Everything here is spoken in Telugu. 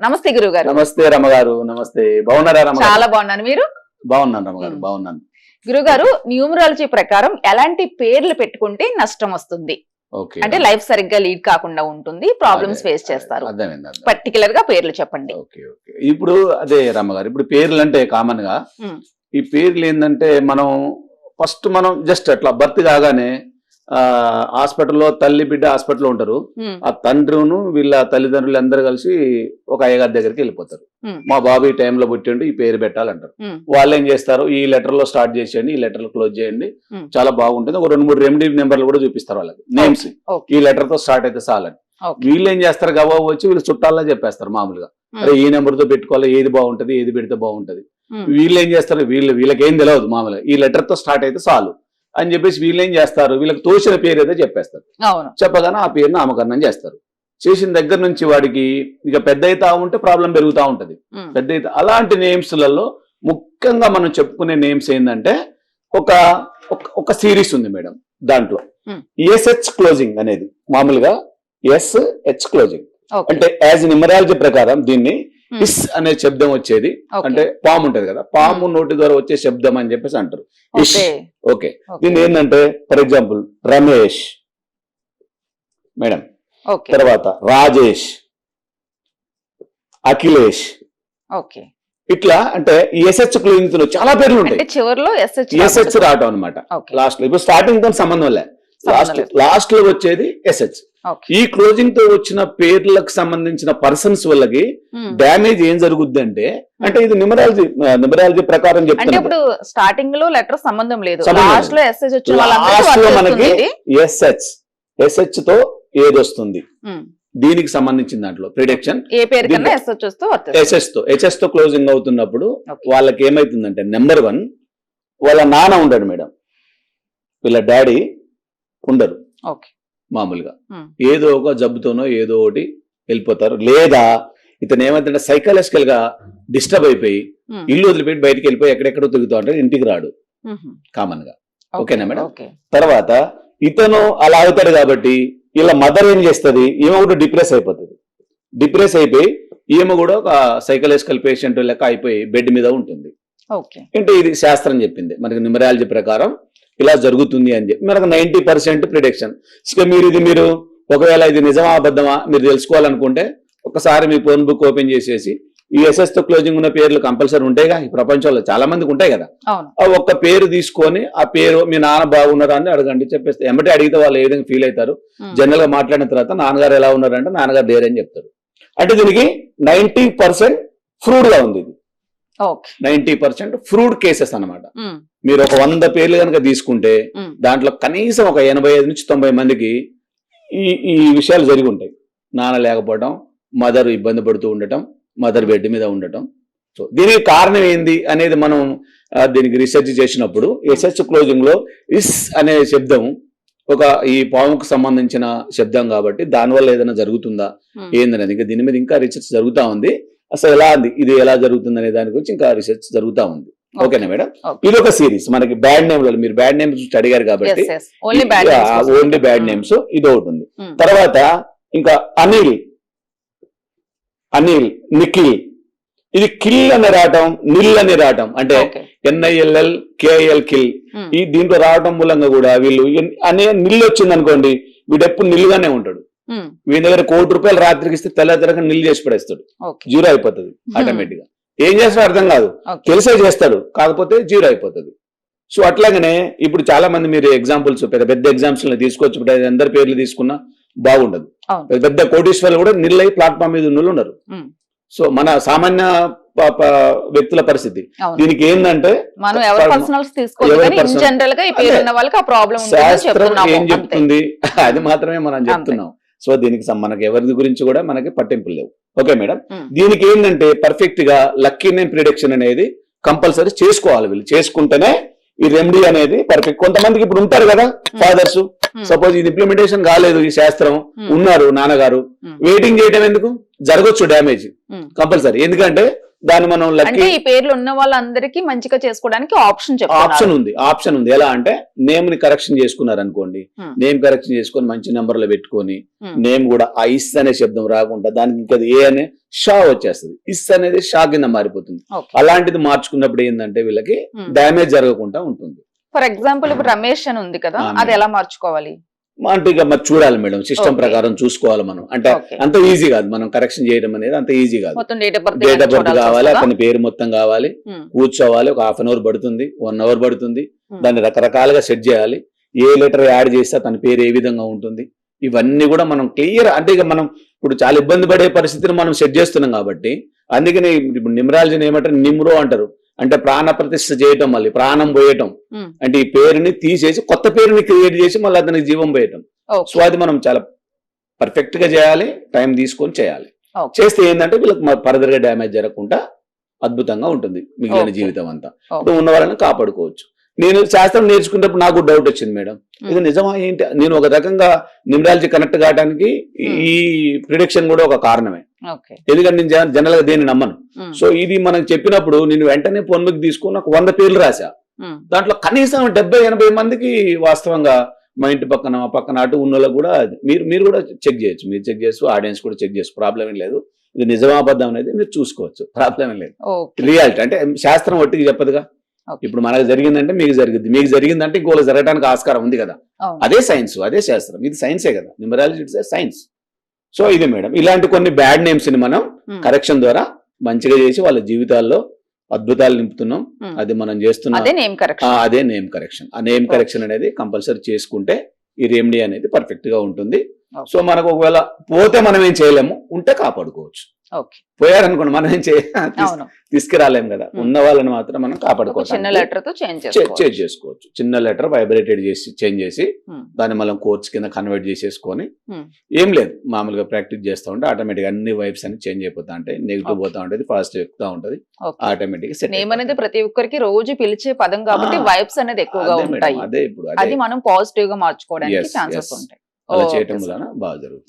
నమస్తే గురువు గారు నమస్తే రమగారు నమస్తే. బాగున్నారా చాలా బాగున్నాను. మీరు? బాగున్నాను రమగారు. బాగున్నాను. గురుగారు న్యూమరాలజీ ప్రకారం ఎలాంటి పేర్లు పెట్టుకుంటే నష్టం వస్తుంది? ఓకే. అంటే లైఫ్ సరిగ్గా లీడ్ కాకుండా ఉంటుంది ప్రాబ్లమ్స్ ఫేస్ చేస్తారు. పర్టికులర్గా పేర్లు చెప్పండి. Okay okay. ఇప్పుడు అదే రమ్మగారు ఇప్పుడు పేర్లు అంటే కామన్గా. ఈ పేర్లు ఏంటంటే మనం ఫస్ట్ మనం జస్ట్ అట్లా బర్త్ కాగానే హాస్పిటల్లో తల్లి బిడ్డ హాస్పిటల్లో ఉంటారు. ఆ తండ్రిను వీళ్ళ తల్లిదండ్రులు అందరు కలిసి ఒక అయ్యగారి దగ్గరికి వెళ్ళిపోతారు. మా బాబు ఈ టైంలో పుట్టిండు ఈ పేరు పెట్టాలంటారు. వాళ్ళు ఏం చేస్తారు? ఈ లెటర్లో స్టార్ట్ చేసేయండి ఈ లెటర్ క్లోజ్ చేయండి. చాలా బాగుంటుంది. ఒక రెండు మూడు రెమెడీ నెంబర్లు కూడా చూపిస్తారు వాళ్ళకి. నేమ్స్. ఈ లెటర్తో స్టార్ట్ అయితే చాలని ఓకే. వీళ్ళు ఏం చేస్తారు? గబా వచ్చి వీళ్ళు చుట్టాల్లో చెప్పేస్తారు మామూలుగా. మ్మ్. అరే ఈ నెంబర్తో పెట్టుకోవాలి ఏది బాగుంటది ఏది పెడితే బాగుంటది. వీళ్ళు ఏం చేస్తారు? వీళ్ళు వీళ్ళకి ఏం తెలియదు మామూలుగా. ఈ లెటర్తో స్టార్ట్ అయితే చాలు. అని చెప్పేసి వీళ్ళు చేస్తారు? వీళ్ళకి తోచిన పేరు అయితే చెప్పేస్తారు. చెప్పగానే ఆ పేరు నామకరణం చేస్తారు. చేసిన దగ్గర నుంచి వాడికి ఇక పెద్ద అవుతా ఉంటే ప్రాబ్లం పెరుగుతూ ఉంటది. పెద్ద అయితే అలాంటి నేమ్స్లలో ముఖ్యంగా మనం చెప్పుకునే నేమ్స్ ఏంటంటే ఒక ఒక- సిరీస్ ఉంది మేడం దాంట్లో. ఎస్హెచ్ క్లోజింగ్ అనేది మామూలుగా ఎస్ హెచ్ క్లోజింగ్. అంటే యాజ్ న్యూమరాలజీ ప్రకారం దీన్ని ఇస్ అనే శబ్దం వచ్చేది. అంటే పాము ఉంటది కదా పాము నోటి ద్వారా వచ్చే శబ్దం అని చెప్పేసి అంటారు. ఇష్. ఓకే. దీన్ని ఏంటంటే ఫర్ ఎగ్జాంపుల్ రమేష్. మేడం. తర్వాత రాజేష్. అఖిలేష్. ఓకే ఇట్లా అంటే ఈ ఎస్హెచ్ క్లోజింగ్లో చాలా పేర్లు ఉంటాయి. చివరిలో ఎస్హెచ్ రావటం అనమాట లాస్ట్లో ఇప్పుడు స్టార్టింగ్తో సంబంధం లే. లాస్ట్. లాస్ట్లో వచ్చేది ఎస్హెచ్ ఈ క్లోజింగ్తో వచ్చిన పేర్లకు సంబంధించిన పర్సన్స్ వల్లకి ఉమ్. డ్యామేజ్ ఏం జరుగుద్ది అంటే అంటే ఇది న్యూమరాలజీ న్యూమరాలజీ ప్రకారం అంటే చెప్తున్నా ఇప్పుడు స్టార్టింగ్లో లెటర్ సంబంధం లేదు లాస్ట్లో ఎస్ఎస్ లాస్ట్ మనకి. ఎస్హెచ్ ఎస్హెచ్తో ఏది వస్తుంది ఉమ్. దీనికి సంబంధించిన దాంట్లో ప్రిడిక్షన్ ఏ పేరు ఎస్ఎస్తో హెచ్ఎస్తో క్లోజింగ్ అవుతున్నప్పుడు. వాళ్ళకి ఏమైతుందంటే నెంబర్ వన్ వాళ్ళ నాన్న ఉండడు మేడం వీళ్ళ డాడీ ఉండరు. మామూలుగా. ఏదో ఒక జబ్బుతోనో ఏదో ఒకటి వెళ్ళిపోతారు. లేదా ఇతను ఏమైందంటే సైకలాజికల్గా డిస్టర్బ్ అయిపోయి. ఇల్లు వదిలిపెట్టి బయటికి వెళ్ళిపోయి ఎక్కడెక్కడో తిరుగుతూ ఉంటాడు ఇంటికి రాడు. కామన్గా ఓకే, ఓకేనా మేడం? తర్వాత ఇతను అలా అవుతాడు కాబట్టి వీళ్ళ మదర్ ఏం చేస్తుంది? ఈమె కూడా డిప్రెస్ అయిపోతుంది. డిప్రెస్ అయిపోయి ఈమె కూడా ఒక సైకలాజికల్ పేషెంట్ లెక్క అయిపోయి బెడ్ మీద ఉంటుంది. అంటే ఇది శాస్త్రం చెప్పింది. మనకి న్యూమరాలజీ ప్రకారం ఇలా జరుగుతుంది అని చెప్పి మనకు నైన్టీ పర్సెంట్ ప్రిడిక్షన్. ఇక మీరు ఇది మీరు ఒకవేళ ఇది నిజమా అబద్ధమా మీరు తెలుసుకోవాలనుకుంటే ఒకసారి మీ ఫోన్ బుక్ ఓపెన్ చేసేసి ఈ ఎస్ఎస్తో క్లోజింగ్ ఉన్న పేర్లు కంపల్సరీ ఉంటాయిగా. ఈ ప్రపంచంలో చాలా మందికి ఉంటాయి కదా. ఆ ఒక్క పేరు తీసుకొని ఆ పేరు మీ నాన్న బాగున్నారా అని అడగండి చెప్పేస్తే ఎమ్మటే అడిగితే వాళ్ళు ఏ విధంగా ఫీల్ అవుతారు. జనరల్గా మాట్లాడిన తర్వాత నాన్నగారు ఎలా ఉన్నారు అంటే నాన్నగారు లేరు అని చెప్తారు. అంటే దీనికి నైన్టీ పర్సెంట్ ఫ్రూడ్గా ఉంది ఇది. నైన్టీ పర్సెంట్ ఫ్రూడ్ కేసెస్ అన్నమాట. ఉమ్. మీరు ఒక వంద పేర్లు కనుక తీసుకుంటే. దాంట్లో కనీసం ఒక ఎనభై ఐదు నుంచి తొంభై మందికి ఈ ఈ విషయాలు జరిగి ఉంటాయి. నాన్న లేకపోవడం మదర్ ఇబ్బంది పడుతూ ఉండటం మదర్ బెడ్ మీద ఉండటం. సో దీనికి కారణం ఏంది అనేది మనం దీనికి రీసెర్చ్ చేసినప్పుడు ఎస్హెచ్ క్లోజింగ్లో ఇస్ అనే శబ్దం ఒక ఈ పాముకు సంబంధించిన శబ్దం కాబట్టి దానివల్ల ఏదైనా జరుగుతుందా. ఏందనేది. ఇంకా దీని మీద ఇంకా రీసెర్చ్ జరుగుతా ఉంది. అసలు ఎలా ఉంది? ఇది ఎలా జరుగుతుంది అనే దాని గురించి ఇంకా రీసెర్చ్ జరుగుతా ఉంది. ఓకేనా మేడం. ఇది ఒక సిరీస్ మనకి బ్యాడ్ నేమ్ మీరు బ్యాడ్ నేమ్స్ అడిగారు కాబట్టి. Only bad. నేమ్స్ ఇది ఒకటి ఉంది ఉమ్. తర్వాత ఇంకా అనిల్ అనిల్ నిఖిల్ ఇది కిల్ అని రావటం నిల్ అని రావటం అంటే. ఎన్ఐఎల్ఎల్ కేఎల్ కిల్ ఉమ్. ఈ దీంట్లో రావటం మూలంగా కూడా వీళ్ళు అనే నిల్ వచ్చింది అనుకోండి వీడు ఎప్పుడు నిల్లుగానే ఉంటాడు ఉమ్. వీని దగ్గర కోటి రూపాయలు రాత్రికి ఇస్తే తెల్లతెరగా నిల్ చేసి పడేస్తాడు. జీరో అయిపోతుంది ఆటోమేటిక్గా ఏం చేస్తాడో అర్థం కాదు. తెలిసే చేస్తాడు కాకపోతే జీరో అయిపోతుంది సో అట్లాగనే ఇప్పుడు చాలా మంది మీరు ఎగ్జాంపుల్స్ పెద్ద పెద్ద ఎగ్జామ్స్ తీసుకొచ్చి ఇప్పుడు అందరి పేర్లు తీసుకున్నా బాగుండదు. పెద్ద కోటీశ్వర్లు కూడా నిల్లై ప్లాట్ఫామ్ మీద ఉన్న వాళ్ళు ఉన్నారు. సో మన సామాన్య వ్యక్తుల పరిస్థితి. దీనికి ఏంటంటే శాస్త్రం ఏం. చెప్తుంది అది మాత్రమే మనం చెప్తున్నాం సో దీనికి మనకి ఎవరి గురించి కూడా మనకి పట్టింపులు లేవు. Okay madam. దీనికి ఏంటంటే పర్ఫెక్ట్గా లక్కీ నేమ్ ప్రిడిక్షన్ అనేది కంపల్సరీ చేసుకోవాలి వీళ్ళు. చేసుకుంటేనే ఈ రెమెడీ అనేది పర్ఫెక్ట్ కొంతమందికి ఇప్పుడు ఉంటారు కదా ఫాదర్స్. సపోజ్ ఇది ఇంప్లిమెంటేషన్ కాలేదు ఈ శాస్త్రం. ఉన్నారు నాన్నగారు. వెయిటింగ్ చేయడం ఎందుకు? జరగచ్చు డ్యామేజ్. కంపల్సరీ ఎందుకంటే దాన్ని మనం అంటే లక్కీ ఈ పేర్లు ఉన్న వాళ్ళందరికీ మంచిగా చేసుకోవడానికి ఆప్షన్ ఆప్షన్ ఉంది ఆప్షన్ ఉంది. ఎలా అంటే నేమ్ని కరెక్షన్ చేసుకున్నారు అనుకోండి Hmm. నేమ్ కరెక్షన్ చేసుకొని మంచి నెంబర్లో పెట్టుకొని Hmm. నేమ్ కూడా ఆ ఇస్ అనే శబ్దం రాకుండా దానికి ఇంకా ఏ అనే షా వచ్చేస్తుంది. ఇస్ అనేది షా కింద మారిపోతుంది. అలాంటిది మార్చుకున్నప్పుడు ఏంటంటే వీళ్ళకి Hmm. డ్యామేజ్ జరగకుండా ఉంటుంది. ఫర్ ఎగ్జాంపుల్ ఇప్పుడు రమేష్ అని ఉంది కదా అది ఎలా మార్చుకోవాలి? అంటే ఇక మరి చూడాలి మేడం సిస్టమ్. ప్రకారం చూసుకోవాలి మనం అంటే. అంత ఈజీ కాదు మనం కరెక్షన్ చేయడం అనేది అంత ఈజీ కాదు మొత్తం date of birth date of birth కావాలి అతని పేరు మొత్తం కావాలి Hmm. కూర్చోవాలి ఒక హాఫ్ అన్ అవర్ పడుతుంది వన్ అవర్ పడుతుంది Hmm. దాన్ని రకరకాలుగా సెట్ చేయాలి ఏ లెటర్ యాడ్ చేస్తే తన పేరు ఏ విధంగా ఉంటుంది ఇవన్నీ కూడా మనం క్లియర్ అంటే ఇక మనం ఇప్పుడు చాలా ఇబ్బంది పడే పరిస్థితిని మనం సెట్ చేస్తున్నాం కాబట్టి అందుకని ఇప్పుడు నిమరాలజీని ఏమంటారు నిమ్రో అంటారు అంటే ప్రాణ ప్రతిష్ఠ చేయటం మళ్ళీ ప్రాణం పోయటం. అంటే ఈ పేరుని తీసేసి కొత్త పేరుని క్రియేట్ చేసి మళ్ళీ అతనికి జీవం పోయటం. సో అది మనం చాలా పర్ఫెక్ట్గా చేయాలి టైం తీసుకొని చేయాలి. చేస్తే ఏంటంటే వీళ్ళకి ఫర్దర్గా డ్యామేజ్ జరగకుండా అద్భుతంగా ఉంటుంది మిగిలిన. జీవితం అంతా. ఉన్న వాళ్ళని కాపాడుకోవచ్చు. నేను శాస్త్రం నేర్చుకున్నప్పుడు నాకు డౌట్ వచ్చింది మేడం. ఇది నిజమా ఏంటి? నేను ఒక రకంగా నిమ్రాలజీ కనెక్ట్ కావడానికి ఈ ప్రిడిక్షన్ కూడా ఒక కారణమే. ఎందుకంటే నేను జనరల్గా దేన్ని నమ్మను. సో ఇది మనం చెప్పినప్పుడు నేను వెంటనే పొన్నుకు తీసుకుని ఒక వంద పేర్లు రాశా. దాంట్లో కనీసం డెబ్బై ఎనభై మందికి వాస్తవంగా మా ఇంటి పక్కన మా పక్కన అటు ఉన్న కూడా మీరు మీరు కూడా చెక్ చేయొచ్చు. మీరు చెక్ చేస్తూ ఆడియన్స్ కూడా చెక్ చేసు ప్రాబ్లం ఏం లేదు. ఇది నిజమాబద్ధం అనేది మీరు చూసుకోవచ్చు. ప్రాబ్లం ఏం లేదు. రియాలిటీ అంటే శాస్త్రం ఒట్టికి చెప్పదుగా. ఇప్పుడు మనకు జరిగిందంటే మీకు జరిగింది మీకు జరిగిందంటే ఇంకోళ్ళు జరగడానికి ఆస్కారం ఉంది కదా. అదే సైన్స్ అదే శాస్త్రం. ఇది సైన్సే కదా. న్యూమరాలజీ ఇట్స్ సైన్స్ సో ఇది మేడం. ఇలాంటి కొన్ని బ్యాడ్ నేమ్స్ని మనం Hmm. కరెక్షన్ ద్వారా మంచిగా చేసి వాళ్ళ జీవితాల్లో అద్భుతాలు నింపుతున్నాం. Hmm. అది మనం చేస్తున్నాం. అదే నేమ్ కరెక్షన్ ఆ నేమ్. కరెక్షన్ అనేది కంపల్సరీ చేసుకుంటే ఈ రెమెడీ అనేది పర్ఫెక్ట్గా ఉంటుంది. సో మనకు ఒకవేళ పోతే మనం ఏం చేయలేము? ఉంటే కాపాడుకోవచ్చు. ఓకే. పోయారనుకోండి మనం ఏం తీసుకురాలేం కదా. ఉన్న వాళ్ళని మాత్రం మనం ఒక చిన్న కాపాడుకోవచ్చు లెటర్తో చేంజ్ చేసుకోవచ్చు. చిన్న లెటర్ వైబ్రేటెడ్ చేసి చేంజ్ చేసి. దాన్ని మనం కోర్స్ కింద కన్వర్ట్ చేసేసుకొని. ఏం లేదు. మామూలుగా ప్రాక్టీస్ చేస్తూ ఉంటే ఆటోమేటిక్ అన్ని వైబ్స్ అన్ని చేంజ్ అయిపోతా ఉంటాయి. నెగిటివ్. పోతా ఉంటుంది ఫాస్ట్ ఎక్కుతా ఉంటుంది. ఆటోమేటిక్ నేమ్ అనేది ప్రతి ఒక్కరికి రోజు పిలిచే పదం కాబట్టి వైబ్స్ అనేది ఎక్కువగా ఉంటాయి. అదే ఇప్పుడు అది. మనం పాజిటివ్గా మార్చుకోవడానికి ఛాన్సెస్. ఉంటాయి. అలా చేయటం. వలన బాగా జరుగుతుంది.